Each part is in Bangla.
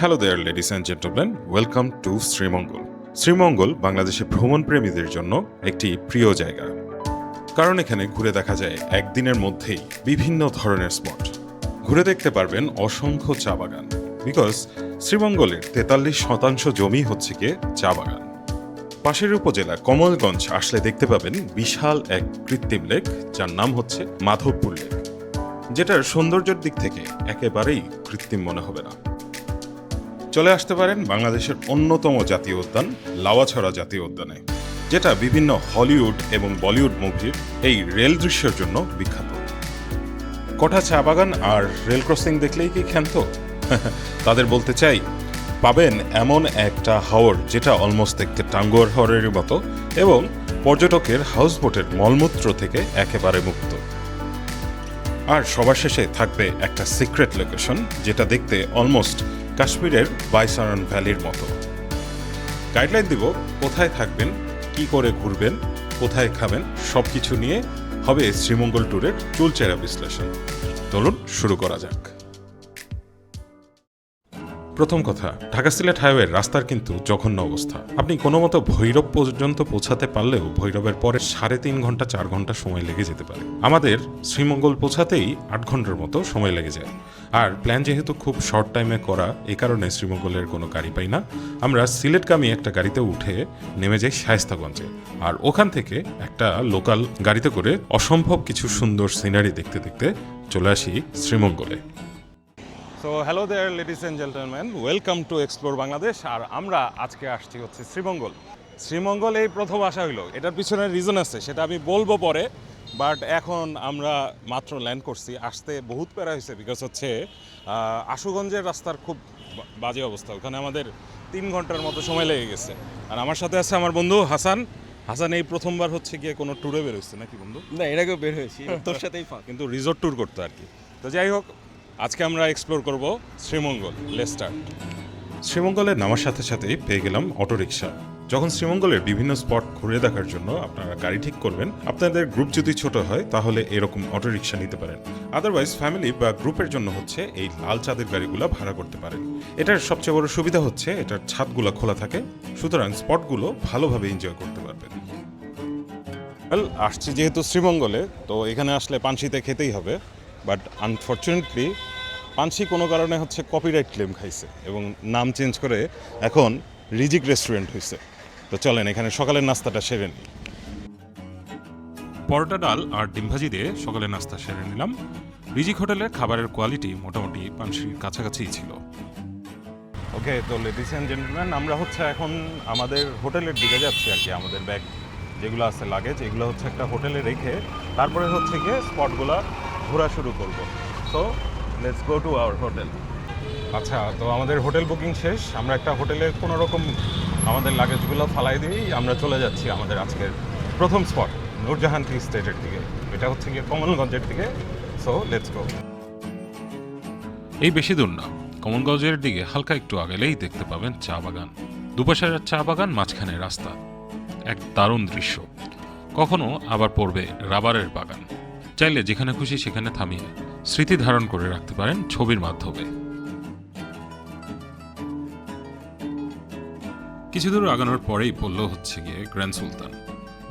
Hello there ladies and gentleman welcome to Sreemangal Sreemangal বাংলাদেশে ভ্রমণ প্রেমীদের জন্য একটি প্রিয় জায়গা। কারণ এখানে ঘুরে দেখা যায় একদিনের মধ্যেই বিভিন্ন ধরনের স্পট। ঘুরে দেখতে পারবেন অসংখ্য চা বাগান। বিকজ শ্রীমঙ্গলের তেতাল্লিশ শতাংশ জমি হচ্ছে গিয়ে চা বাগান। পাশের উপজেলা কমলগঞ্জ আসলে দেখতে পাবেন বিশাল এক কৃত্রিম লেক, যার নাম হচ্ছে মাধবপুর লেক। যেটার সৌন্দর্যের দিক থেকে একেবারেই কৃত্রিম মনে হবে না। চলে আসতে পারেন বাংলাদেশের অন্যতম জাতীয় উদ্যান, লাওয়াছড়া জাতীয় উদ্যানে, যেটা বিভিন্ন হলিউড এবং বলিউড মুভির এই রেল দৃশ্যের জন্য বিখ্যাত। কটা চা বাগান আর রেল ক্রসিং দেখলেই কি ক্ষান্ত? তাদের বলতে চাই, পাবেন এমন একটা হাওর যেটা অলমোস্ট দেখতে টাঙ্গুয়ার হাওরের মতো এবং পর্যটকের হাউসবোটের মলমূত্র থেকে একেবারে মুক্ত। আর সবার শেষে থাকবে একটা সিক্রেট লোকেশন, যেটা দেখতে অলমোস্ট কাশ্মীরের বাইসারন ভ্যালির মতো। গাইডলাইন দিব, কোথায় থাকবেন, কি করে ঘুরবেন, কোথায় খাবেন সব কিছু নিয়ে হবে শ্রীমঙ্গল ট্যুরের চুলচেরা বিশ্লেষণ। চলুন শুরু করা যাক। প্রথম কথা, ঢাকা সিলেট হাইওয়ের রাস্তার কিন্তু জঘন্য অবস্থা। আপনি কোনো মতো ভৈরব পর্যন্ত পৌঁছাতে পারলেও ভৈরবের পরে সাড়ে তিন ঘণ্টা, চার ঘণ্টা সময় লেগে যেতে পারে। আমাদের শ্রীমঙ্গল পৌঁছাতেই আট ঘণ্টার মতো সময় লেগে যায়। আর প্ল্যান যেহেতু খুব শর্ট টাইমে করা, এ কারণে শ্রীমঙ্গলের কোনো গাড়ি পাই না। আমরা সিলেটগামী একটা গাড়িতে উঠে নেমে যাই শায়স্তাগঞ্জে। আর ওখান থেকে একটা লোকাল গাড়িতে করে অসম্ভব কিছু সুন্দর সিনারি দেখতে দেখতে চলে আসি শ্রীমঙ্গলে। So hello there ladies and gentleman welcome to explore Bangladesh আর আমরা আজকে আসছি হচ্ছে শ্রীমঙ্গল। শ্রীমঙ্গল এই প্রথম আসা হইল। এটার পিছনে রিজন আছে সেটা আমি বলব পরে। বাট এখন আমরা মাত্র ল্যান্ড করছি। আসতে বহুত প্যারা হয়েছে বিকজ হচ্ছে আশুগঞ্জের রাস্তার খুব বাজে অবস্থা। ওখানে আমাদের তিন ঘণ্টার মতো সময় লেগে গেছে। আর আমার সাথে আছে আমার বন্ধু হাসান। হাসান এই প্রথমবার হচ্ছে গিয়ে কোনো ট্যুরে বেরোচ্ছে নাকি বন্ধু? না এর আগেও বের হয়েছি। তোর সাথেই কিন্তু রিসোর্ট ট্যুর করতো আর কি। তো যাই হোক আজকে আমরা এক্সপ্লোর করব শ্রীমঙ্গল লেস্টার শ্রীমঙ্গলে নামার সাথে সাথেই পেয়ে গেলাম অটোরিকশা। যখন শ্রীমঙ্গলের বিভিন্ন স্পট ঘুরে দেখার জন্য আপনারা গাড়ি ঠিক করবেন আপনাদের গ্রুপ যদি ছোট হয় তাহলে এরকম অটোরিকশা নিতে পারেন। আদারওয়াইজ ফ্যামিলি বা গ্রুপের জন্য হচ্ছে এই লাল চাঁদের গাড়িগুলো ভাড়া করতে পারেন। এটার সবচেয়ে বড় সুবিধা হচ্ছে এটার ছাদগুলো খোলা থাকে সুতরাং স্পটগুলো ভালোভাবে এনজয় করতে পারবেন। আসছি যেহেতু শ্রীমঙ্গলে তো এখানে আসলে পানসিতে খেতেই হবে। বাট আনফর্চুনেটলি পানসি কোনো কারণে হচ্ছে কপিরাইট ক্লেম খাইছে এবং নাম চেঞ্জ করে এখন রিজিক রেস্টুরেন্ট হয়েছে তো চলেন এখানে সকালের নাস্তাটা সেরে নিই। পরোটা ডাল আর ডিম ভাজি দিয়ে সকালের নাস্তা সেরে নিলাম। রিজিক হোটেলের খাবারের কোয়ালিটি মোটামুটি পানসির কাছাকাছিই ছিল। ওকে তো লেডিস অ্যান্ড জেন্টলম্যান আমরা হচ্ছে এখন আমাদের হোটেলের দিকে যাচ্ছি আর কি আমাদের ব্যাগ যেগুলো আছে লাগেজ এগুলো হচ্ছে একটা হোটেলে রেখে তারপরে হচ্ছে গিয়ে স্পটগুলো ঘোরা শুরু করব। So let's go to our hotel আচ্ছা তো আমাদের হোটেল বুকিং শেষ। আমরা একটা হোটেলে কোনো রকম আমাদের লাগেজগুলো ফালাই দিয়েই আমরা চলে যাচ্ছি আমাদের আজকের প্রথম স্পট নূরজাহান টি স্টেটের দিকে। এটা হচ্ছে গিয়ে কমলগঞ্জের দিকে। সো লেটস গো এই বেশি দূর না। কমলগঞ্জের দিকে হালকা একটু আগেলেই দেখতে পাবেন চা বাগান। দুপাশের চা বাগান মাঝখানে রাস্তা। এক দারুণ দৃশ্য। কখনো আবার পড়বে রাবারের বাগান। চাইলে যেখানে খুশি সেখানে থামিয়ে স্মৃতি ধারণ করে রাখতে পারেন ছবির মাধ্যমে। কিছু দূর আগানোর পরেই পড়ল হচ্ছে গিয়ে গ্র্যান্ড সুলতান,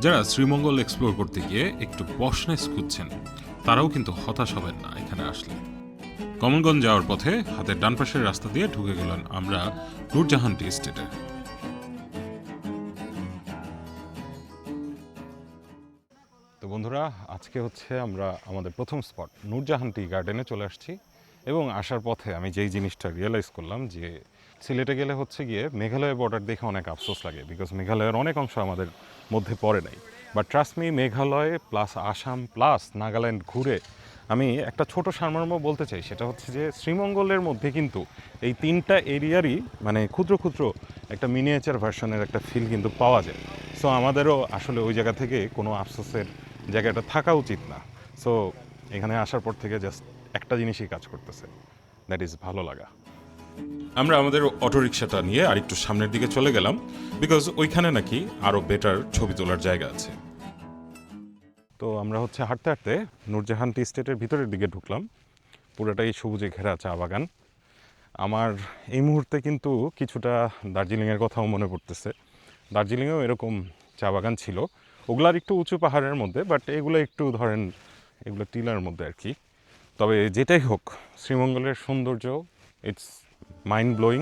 যারা শ্রীমঙ্গল এক্সপ্লোর করতে গিয়ে একটু পশনেস খুঁজছেন, তারাও কিন্তু হতাশ হবেন না এখানে আসলে। কমলগঞ্জ যাওয়ার পথে হাতের ডান পাশের রাস্তা দিয়ে ঢুকে গেলেন আমরা নূরজাহান টি এস্টেটে আজকে হচ্ছে আমরা আমাদের প্রথম স্পট নূরজাহান টি গার্ডেনে চলে আসছি এবং আসার পথে আমি যেই জিনিসটা রিয়েলাইজ করলাম যে সিলেটে গেলে হচ্ছে গিয়ে মেঘালয় বর্ডার দেখে অনেক আফসোস লাগে বিকজ মেঘালয়ের অনেক অংশ আমাদের মধ্যে পড়ে নাই। But trust me Meghalaya plus Assam plus Nagaland ঘুরে আমি একটা ছোট সারমর্ম বলতে চাই, সেটা হচ্ছে যে শ্রীমঙ্গলের মধ্যে কিন্তু এই তিনটা এরিয়ারই মানে ক্ষুদ্র ক্ষুদ্র একটা মিনিয়েচার ভার্সনের একটা ফিল কিন্তু পাওয়া যায়। সো আমাদেরও আসলে ওই জায়গা থেকে কোনো আফসোসের জায়গাটা থাকা উচিত না। সো এখানে আসার পর থেকে জাস্ট একটা জিনিসই কাজ করতেছে। দ্যাট ইজ ভালো লাগা। আমরা আমাদের অটোরিকশাটা নিয়ে আরেকটু সামনের দিকে চলে গেলাম বিকজ ওইখানে নাকি আরও বেটার ছবি তোলার জায়গা আছে। তো আমরা হচ্ছে হাঁটতে হাঁটতে নূরজাহান টি স্টেটের ভিতরের দিকে ঢুকলাম। পুরোটাই সবুজে ঘেরা চা বাগান। আমার এই মুহূর্তে কিন্তু কিছুটা দার্জিলিংয়ের কথাও মনে পড়তেছে। দার্জিলিংয়েও এরকম চা বাগান ছিল। ওগুলার একটু উঁচু পাহাড়ের মধ্যে বাট এগুলো একটু ধরেন, এগুলো টিলার মধ্যে আর কি। তবে যেটাই হোক, শ্রীমঙ্গলের সৌন্দর্য ইটস মাইন্ড ব্লোয়িং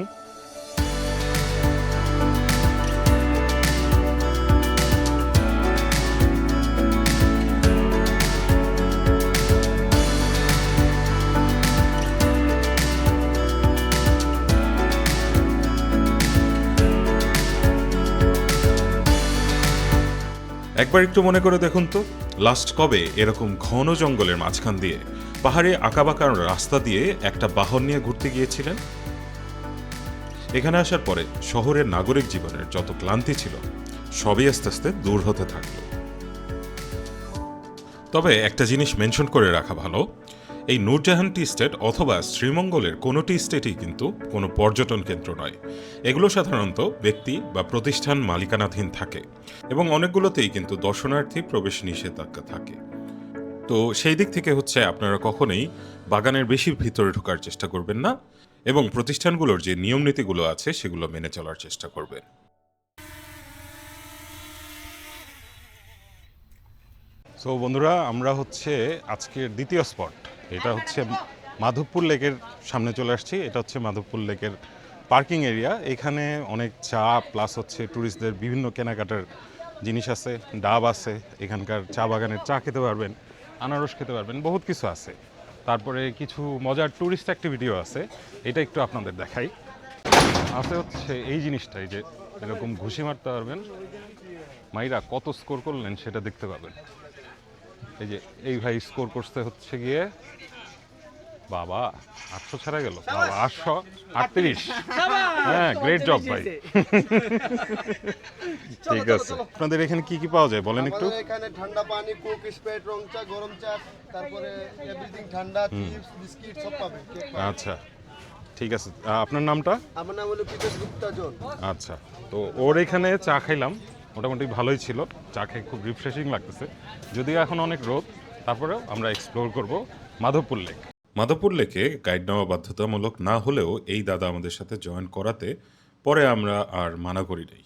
একবার একটু মনে করে দেখুন তো। লাস্ট কবে এরকম ঘন জঙ্গলের মাঝখান দিয়ে, পাহাড়ে আঁকাবাঁকা রাস্তা দিয়ে একটা বাহন নিয়ে ঘুরতে গিয়েছিলেন? এখানে আসার পরে শহরের নাগরিক জীবনের যত ক্লান্তি ছিল, সবই আস্তে আস্তে দূর হতে থাকল। তবে একটা জিনিস মেনশন করে রাখা ভালো এই নূরজাহান টি স্টেট অথবা শ্রীমঙ্গলের কোনো টি স্টেটই কিন্তু কোনো পর্যটন কেন্দ্র নয়। এগুলো সাধারণত ব্যক্তি বা প্রতিষ্ঠান মালিকানাধীন থাকে এবং অনেকগুলোতেই কিন্তু দর্শনার্থী প্রবেশ নিষেধাজ্ঞা থাকে। তো সেই দিক থেকে হচ্ছে আপনারা কখনোই বাগানের বেশি ভিতরে ঢোকার চেষ্টা করবেন না এবং প্রতিষ্ঠানগুলোর যে নিয়ম নীতিগুলো আছে সেগুলো মেনে চলার চেষ্টা করবেন। সো বন্ধুরা, আমরা হচ্ছে আজকের দ্বিতীয় স্পট। এটা হচ্ছে মাধবপুর লেকের সামনে চলে আসছি। এটা হচ্ছে মাধবপুর লেকের পার্কিং এরিয়া। এখানে অনেক চা, প্লাস হচ্ছে ট্যুরিস্টদের বিভিন্ন কেনাকাটার জিনিস আছে, ডাব আছে, এখানকার চা বাগানের চা খেতে পারবেন, আনারস খেতে পারবেন, বহুত কিছু আছে। তারপরে কিছু মজার ট্যুরিস্ট অ্যাক্টিভিটিও আছে, এটা একটু আপনাদের দেখাই। আছে হচ্ছে এই জিনিসটাই যে এরকম ঘুষি মারতে পারবেন। মাইরা কত স্কোর করলেন সেটা দেখতে পাবেন। এই যে এই ভাই স্কোর করতে হচ্ছে গিয়ে বাবা আটশো ছাড়া গেল। বাবা আটশো আটত্রিশ। হ্যাঁ গ্রেট জব ভাই। ঠিক আছে। আপনাদের এখানে কি কি পাওয়া যায়? বলেন একটু। এখানে ঠান্ডা পানি কোক স্প্রাইট রং চা গরম চা তারপরে এভরিথিং ঠান্ডা চিপস বিস্কিট সব আচ্ছা ঠিক আছে। আপনার নামটা? আমার নাম হলো পিতেশ গুপ্তা জন আচ্ছা তো ওর এখানে চা খাইলাম। মোটামুটি ভালোই ছিল। চা খেয়ে খুব রিফ্রেশিং লাগতেছে। যদিও এখন অনেক রোদ তারপরেও আমরা এক্সপ্লোর করব মাধবপুর লেক মাধবপুর লেকে গাইড নেওয়া বাধ্যতামূলক না হলেও এই দাদা আমাদের সাথে জয়েন করাতে পরে আমরা আর মানা করি নাই।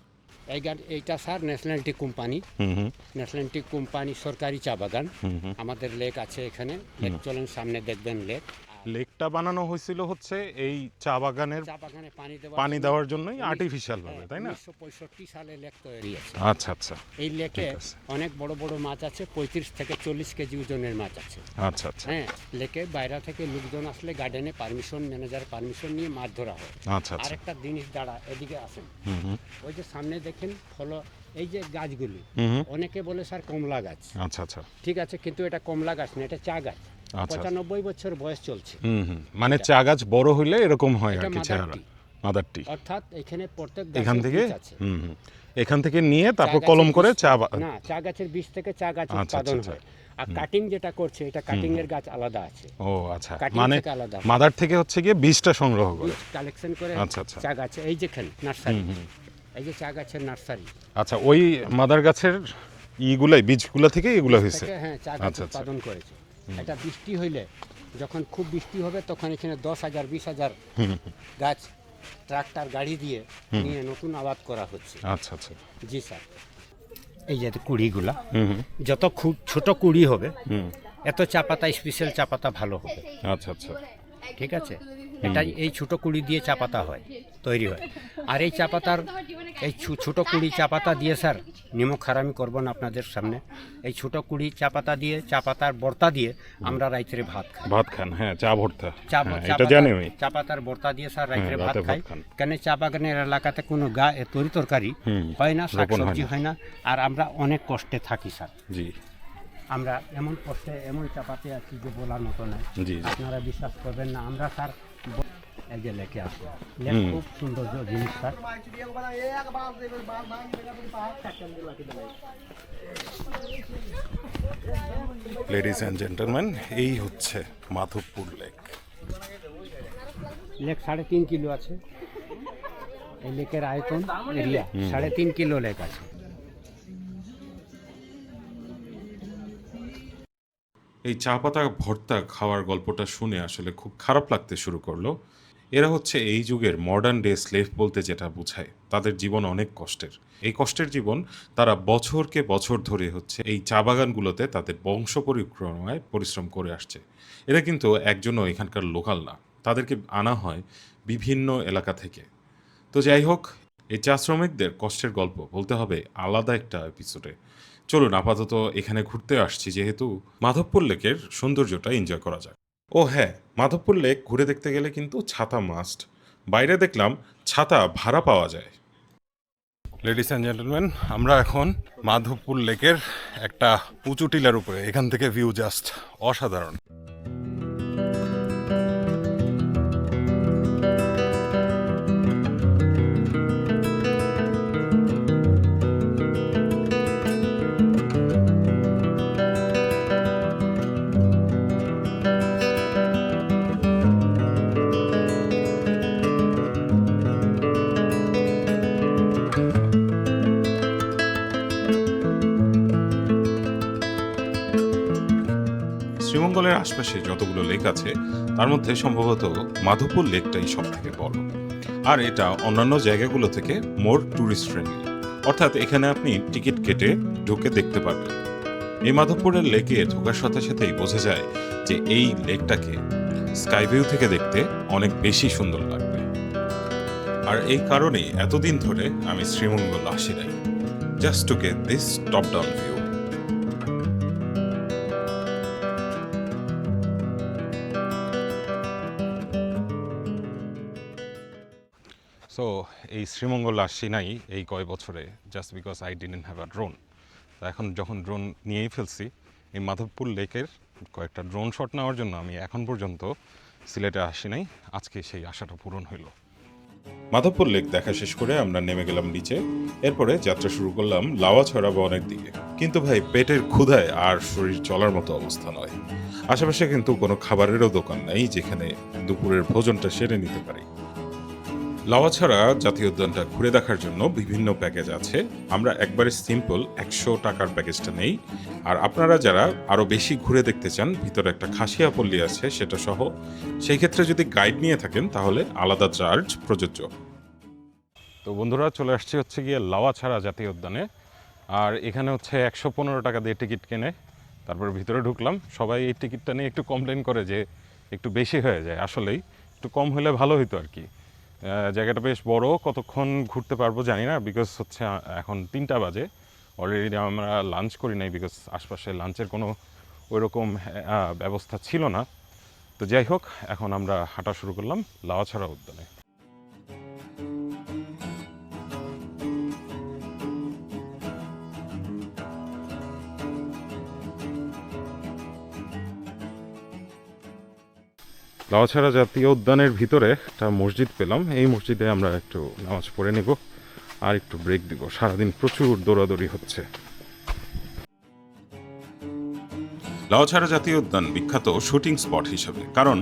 এইটা sir national tea company hmm hmm. National tea company সরকারি চা বাগান। আমাদের লেক আছে এখানে। লেক চলেন সামনে দেখবেন লেক লেকটা বানানো হয়েছিল হচ্ছে এই চা বাগানের পানি দেওয়া পানি দেওয়ার জন্যই আর্টিফিশিয়াল ভাবে তাই না? পঁয়ষট্টি সালে লেক তৈরি আছে আচ্ছা আচ্ছা। এই লেকে অনেক বড় বড় মাছ আছে পঁয়ত্রিশ থেকে চল্লিশ কেজি ওজনের মাছ আছে। আচ্ছা আচ্ছা। হ্যাঁ লেকে বাইরে থেকে লোকজন আসলে গার্ডেনে পারমিশন ম্যানেজার পারমিশন নিয়ে মাছ ধরা হয়। আচ্ছা আচ্ছা। আরেকটা জিনিস দাঁড়া এদিকে আসেন। ওই যে সামনে দেখেন ফলো এই যে গাছগুলি। অনেকে বলে স্যার কমলা গাছ। আচ্ছা আচ্ছা। ঠিক আছে কিন্তু এটা কমলা গাছ না এটা চা গাছ। আচ্ছা। পঁচানব্বই বছর বয়স চলছে। মানে চা গাছ বড় হইলে এরকম হয় আর কি মাদার চেহারা। টি। অর্থাৎ এখানে প্রত্যেক এখান থেকে? এখান থেকে নিয়ে তারপর কলম করে চা না চা গাছের বীজ থেকে চা গাছ আচ্ছা, উৎপাদন আচ্ছা, হয়। আর কাটিং যেটা করছে এটা কাটিং এর গাছ আলাদা আছে। ও আচ্ছা। মানে আলাদা। মাদার থেকে হচ্ছে গিয়ে বীজটা সংগ্রহ করে। কালেকশন করে আচ্ছা, আচ্ছা। চা গাছ। এই যেখানে নার্সারি এই যে চা গাছের নার্সারি। আচ্ছা ওই মাদার গাছের ইগুলাই বীজগুলা থেকে এগুলো হয়েছে? হ্যাঁ চা গাছ আচ্ছা, আচ্ছা। উৎপাদন করেছে। এটা বৃষ্টি হইলে যখন খুব বৃষ্টি হবে তখন এখানে দশ হাজার বিশ হাজার গাছ ট্রাক্টর গাড়ি দিয়ে নিয়ে নতুন আবাদ করা হচ্ছে। আচ্ছা আচ্ছা। জি স্যার। এই যে কুড়িগুলা যত খুব ছোট কুড়ি হবে হুম। এত চা পাতা স্পেশাল চা পাতা ভালো হবে। আচ্ছা আচ্ছা। ঠিক আছে? এটা এই ছোটো কুড়ি দিয়ে চা পাতা হয় তৈরি হয়। আর এই চা পাতার এই ছোটো কুড়ি চা পাতা দিয়ে স্যার নিমক খারামি করব না আপনাদের সামনে। এই ছোটো কুড়ি চা পাতা দিয়ে চা পাতার বর্তা দিয়ে আমরা রাইতেরে ভাত খাই। ভাত খান হ্যাঁ চা ভর্তা। চা হ্যাঁ, এটা জানি আমি চা পাতার বর্তা দিয়ে স্যার রাইতেরে হ্যাঁ, ভাত খাই। কেন চা বাগানের এলাকাতে কোনো গা তরি তরকারি হয় না শাকসবজি হয় না। আর আমরা অনেক কষ্টে থাকি স্যার। জি। আমরা এমন কষ্টে এমন চাপাতে আছি যে বলার মতো নয়। আপনারা বিশ্বাস করবেন না। আমরা স্যার এই যে লেকে আসব লেক খুব সুন্দর জিনিস স্যার লেডিস অ্যান্ড জেন্টলম্যান এই হচ্ছে মাধবপুর লেক। লেক সাড়ে তিন কিলো আছে। এই লেকের আয়তন এরিয়া সাড়ে তিন কিলো লেক আছে। এই চা পাতা ভর্তা খাওয়ার গল্পটা শুনে আসলে খুব খারাপ লাগতে শুরু করল। এরা হচ্ছে এই যুগের মডার্ন ডে স্লেভ বলতে যেটা বোঝায়। তাদের জীবন অনেক কষ্টের। এই কষ্টের জীবন তারা বছরকে বছর ধরে হচ্ছে এই চা বাগানগুলোতে তাদের বংশ পরিক্রমায় পরিশ্রম করে আসছে। এরা কিন্তু একজনও এখানকার লোকাল না। তাদেরকে আনা হয় বিভিন্ন এলাকা থেকে। তো যাই হোক, এই চা শ্রমিকদের কষ্টের গল্প বলতে হবে আলাদা একটা এপিসোডে চলুন, আপাতত এখানে ঘুরতে আসছি, যেহেতু মাধবপুর লেকের সৌন্দর্যটা এনজয় করা যাক। ও হ্যাঁ মাধবপুর লেক ঘুরে দেখতে গেলে কিন্তু ছাতা মাস্ট বাইরে দেখলাম ছাতা ভাড়া পাওয়া যায়। লেডিস অ্যান্ড জেন্টলম্যান আমরা এখন মাধবপুর লেকের একটা উঁচু টিলার উপরে, এখান থেকে ভিউ জাস্ট অসাধারণ। শ্রীমঙ্গলের আশপাশে যতগুলো লেক আছে, তার মধ্যে সম্ভবত মাধবপুর লেকটাই সব থেকে বড়। আর এটা অন্যান্য জায়গাগুলো থেকে মোর ট্যুরিস্ট ফ্রেন্ডলি। অর্থাৎ এখানে আপনি টিকিট কেটে ঢুকে দেখতে পারবেন। এই মাধবপুরের লেকে ঢোকার সাথে সাথেই বোঝা যায় যে এই লেকটাকে স্কাই ভিউ থেকে দেখতে অনেক বেশি সুন্দর লাগবে। আর এই কারণেই এতদিন ধরে আমি শ্রীমঙ্গল আসি নাই। Just to get this top down view. So এই শ্রীমঙ্গল আসছি নাই এই কয় বছরে just because I didn't have a drone তো এখন যখন ড্রোন নিয়েই ফেলছি, এই মাধবপুর লেকের কয়েকটা ড্রোন শট নেওয়ার জন্য আমি এখন পর্যন্ত সিলেটে আসি নাই। আজকে সেই আশাটা পূরণ হইল। মাধবপুর লেক দেখা শেষ করে আমরা নেমে গেলাম নিচে। এরপরে যাত্রা শুরু করলাম লাওয়াছড়া বনের দিকে। কিন্তু ভাই, পেটের ক্ষুধায় আর শরীর চলার মতো অবস্থা নয়। আশেপাশে কিন্তু কোনো খাবারেরও দোকান নেই যেখানে দুপুরের ভোজনটা সেরে নিতে পারি। লাওয়াছড়া জাতীয় উদ্যানটা ঘুরে দেখার জন্য বিভিন্ন প্যাকেজ আছে। আমরা একবারে সিম্পল একশো টাকার প্যাকেজটা নেই। আর আপনারা যারা আরও বেশি ঘুরে দেখতে চান, ভিতরে একটা খাসিয়া পল্লী আছে, সেটা সহ। সেই ক্ষেত্রে যদি গাইড নিয়ে থাকেন, তাহলে আলাদা চার্জ প্রযোজ্য। তো বন্ধুরা, চলে আসছি হচ্ছে গিয়ে লাওয়া ছাড়া জাতীয় উদ্যানে। আর এখানে হচ্ছে একশো পনেরো টাকা দিয়ে টিকিট কেনে। তারপর ভিতরে ঢুকলাম। সবাই এই টিকিটটা নিয়ে একটু কমপ্লেন করে যে একটু বেশি হয়ে যায়। আসলেই একটু কম হলে ভালো হতো আর কি। জায়গাটা বেশ বড়, কতক্ষণ ঘুরতে পারব জানি না বিকজ হচ্ছে এখন তিনটা বাজে। অলরেডি আমরা লাঞ্চ করি নাই বিকজ আশপাশে লাঞ্চের কোনো ওইরকম ব্যবস্থা ছিল না। তো যাই হোক, এখন আমরা হাঁটা শুরু করলাম লাওয়াছড়া উদ্যানে। লাওয়াছড়া জাতীয় উদ্যানের ভিতরে একটা মসজিদ পেলাম। এই মসজিদে আমরা একটু নামাজ পড়ে নেব, আর একটু ব্রেক দিব। সারাদিন প্রচুর দৌড়াদৌড়ি হচ্ছে। লাওছাড়া জাতীয় উদ্যান বিখ্যাত শুটিং স্পট হিসেবে, কারণ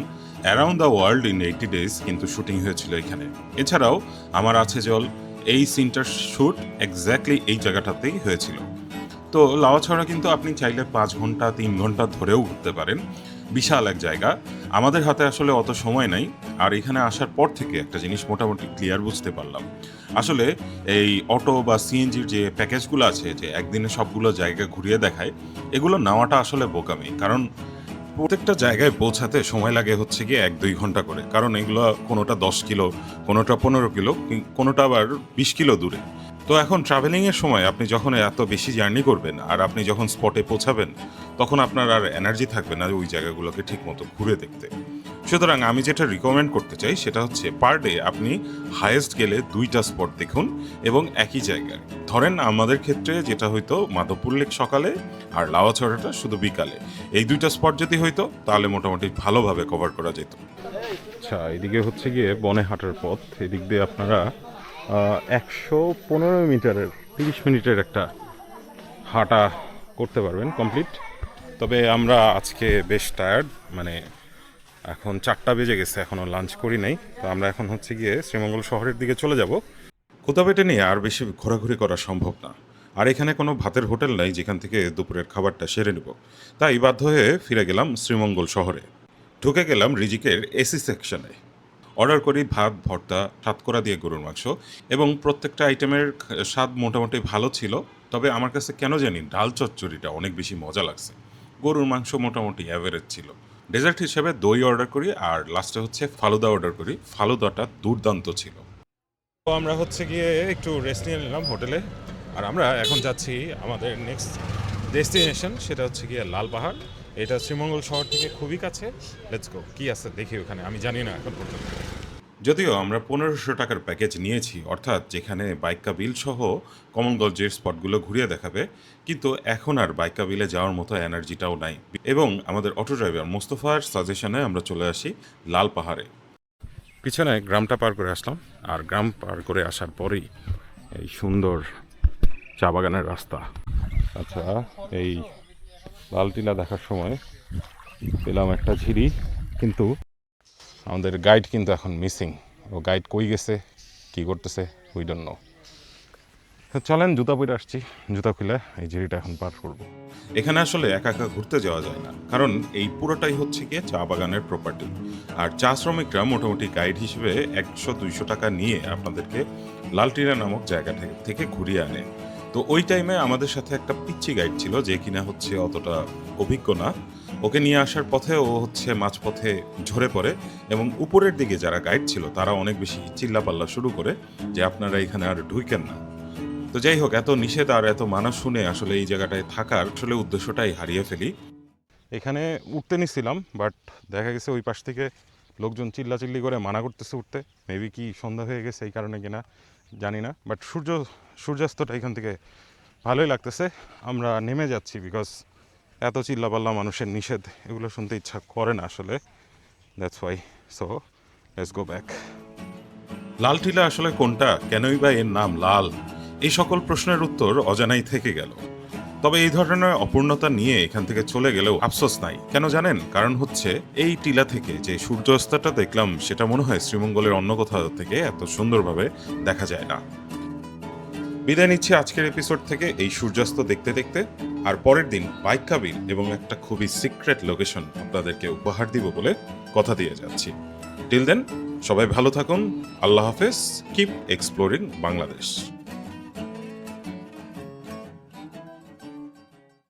around the world in eighty days কিন্তু শুটিং হয়েছিল এখানে। এছাড়াও আমার আছে জল এই সিনটার শ্যুট এক্স্যাক্টলি এই জায়গাটাতেই হয়েছিল। তো লাওয়াছড়া কিন্তু আপনি চাইলে পাঁচ ঘণ্টা, তিন ঘণ্টা ধরেও ঘুরতে পারেন। বিশাল এক জায়গা। আমাদের হাতে আসলে অত সময় নাই, আর এখানে আসার পর থেকে একটা জিনিস মোটামুটি ক্লিয়ার বুঝতে পারলাম। আসলে এই অটো বা সিএনজির যে প্যাকেজগুলো আছে, যে একদিনে সবগুলো জায়গা ঘুরিয়ে দেখায়, এগুলো নেওয়াটা আসলে বোকামি। কারণ প্রত্যেকটা জায়গায় পৌঁছাতে সময় লাগে হচ্ছে গিয়ে এক দুই ঘণ্টা করে। কারণ এগুলো কোনোটা দশ কিলো, কোনোটা পনেরো কিলো, কোনোটা আবার বিশ কিলো দূরে। তো এখন ট্রাভেলিংয়ের সময় আপনি যখন এত বেশি জার্নি করবেন আর আপনি যখন স্পটে পৌঁছাবেন, তখন আপনার আর এনার্জি থাকবে না ওই জায়গাগুলোকে ঠিকমতো ঘুরে দেখতে। সুতরাং আমি যেটা রিকমেন্ড করতে চাই সেটা হচ্ছে পার ডে আপনি হায়েস্ট গেলে দুইটা স্পট দেখুন এবং একই জায়গায়। ধরেন আমাদের ক্ষেত্রে যেটা হইতো মাধবপুর লেক সকালে আর লাওয়াছড়াটা শুধু বিকালে। এই দুইটা স্পট যদি হইতো, তাহলে মোটামুটি ভালোভাবে কভার করা যেত। আচ্ছা এদিকে হচ্ছে গিয়ে বনে হাঁটার পথ। এদিক দিয়ে আপনারা একশো পনেরো মিটারের, তিরিশ মিনিটের একটা হাঁটা করতে পারবেন কমপ্লিট তবে আমরা আজকে বেশ টায়ার্ড মানে এখন চারটা বেজে গেছে এখনও লাঞ্চ করি নাই। তো আমরা এখন হচ্ছে গিয়ে শ্রীমঙ্গল শহরের দিকে চলে যাব। পেটে নিয়ে আর বেশি ঘোরাঘুরি করা সম্ভব না। আর এখানে কোনো ভাতের হোটেল নাই, যেখান থেকে দুপুরের খাবারটা সেরে নেব। তাই বাধ্য হয়ে ফিরে গেলাম শ্রীমঙ্গল শহরে। ঢুকে গেলাম রিজিকের এসি সেকশনে। অর্ডার করি ভাত, ভর্তা সাতকরা দিয়ে গরুর মাংস এবং প্রত্যেকটা আইটেমের স্বাদ মোটামুটি ভালো ছিল। তবে আমার কাছে কেন জানি ডাল চচ্চড়িটা অনেক বেশি মজা লাগছে। গরুর মাংস মোটামুটি অ্যাভারেজ ছিল। ডেজার্ট হিসেবে দই অর্ডার করি আর লাস্টে হচ্ছে ফালুদা অর্ডার করি। ফালুদাটা দুর্দান্ত ছিল। তো আমরা হচ্ছে গিয়ে একটু রেস্ট নিয়ে নিলাম হোটেলে। আর আমরা এখন যাচ্ছি আমাদের নেক্সট ডেস্টিনেশন সেটা হচ্ছে গিয়ে লাল পাহাড়। এটা শ্রীমঙ্গল শহর থেকে খুবই কাছে। লেটস গো কি আছে দেখি ওখানে। আমি জানি না এখন পর্যন্ত। যদিও আমরা পনেরোশো টাকার প্যাকেজ নিয়েছি অর্থাৎ যেখানে বাইকা বিল সহ কমনগঞ্জের স্পটগুলো ঘুরিয়ে দেখাবে কিন্তু এখন আর বাইকা বিলে যাওয়ার মতো এনার্জিটাও নাই। এবং আমাদের অটো ড্রাইভার মোস্তফার সাজেশনে আমরা চলে আসি লাল পাহাড়ে। পিছনে গ্রামটা পার করে আসলাম আর গ্রাম পার করে আসার পরেই এই সুন্দর চা বাগানের রাস্তা। আচ্ছা এই লালটিলা দেখার সময় পেলাম একটা ঝিরি, কিন্তু আমাদের গাইড কিন্তু এখন মিসিং ও গাইড কই গেছে, কি করতেছে উই ডোন্ট নো চলেন, জুতা পরে আসছি। জুতা খুলে এই ঝিরিটা এখন পার করব। এখানে আসলে একা একা ঘুরতে যাওয়া যায় না, কারণ এই পুরোটাই হচ্ছে গিয়ে চা বাগানের প্রপার্টি আর চা শ্রমিকরা মোটামুটি গাইড হিসেবে একশো দুইশো টাকা নিয়ে আপনাদেরকে লালটিরা নামক জায়গা থেকে- থেকে ঘুরিয়ে আনে। তো ওই টাইমে আমাদের সাথে একটা পিচ্ছি গাইড ছিল যে কিনা হচ্ছে অতটা অভিজ্ঞ না। ওকে নিয়ে আসার পথে ও হচ্ছে মাঝপথে ঝরে পড়ে এবং উপরের দিকে যারা গাইড ছিল তারা অনেক বেশি চিল্লাপাল্লা শুরু করে যে আপনারা এখানে আর ঢুইকেন না। তো যাই হোক, এত নিষেধ আর এত মানা শুনে আসলে এই জায়গাটায় থাকার আসলে উদ্দেশ্যটাই হারিয়ে ফেলি। এখানে উঠতে নিছিলাম বাট দেখা গেছে ওই পাশ থেকে লোকজন চিল্লাচিল্লি করে মানা করতেছে উঠতে। মেবি কি সন্ধ্যা হয়ে গেছে এই কারণে কিনা জানি না বাট সূর্য সূর্যাস্তটা এখান থেকে ভালোই লাগতেছে। আমরা নেমে যাচ্ছি বিকজ এত চিল্লাপাল্লা মানুষের নিষেধ, এগুলো শুনতে ইচ্ছা করে না আসলে। That's why so let's go back লাল টিলা আসলে কোনটা, কেনই বা এর নাম লাল, এই সকল প্রশ্নের উত্তর অজানাই থেকে গেল। তবে এই ধরনের অপূর্ণতা নিয়ে এখান থেকে চলে গেলেও আফসোস নাই। কেন জানেন? কারণ হচ্ছে, এই টিলা থেকে যে সূর্যাস্তটা দেখলাম, সেটা মনে হয় শ্রীমঙ্গলের অন্য কোথাও থেকে এত সুন্দরভাবে দেখা যায় না। বিদায় নিচ্ছি আজকের এপিসোড থেকে এই সূর্যাস্ত দেখতে দেখতে। আর পরের দিন বাইক কাবিল এবং একটা খুবই সিক্রেট লোকেশন আপনাদেরকে উপহার দিব বলে কথা দিয়ে যাচ্ছি। টিল দেন সবাই ভালো থাকুন, আল্লাহ হাফেজ কিপ এক্সপ্লোরিং বাংলাদেশ।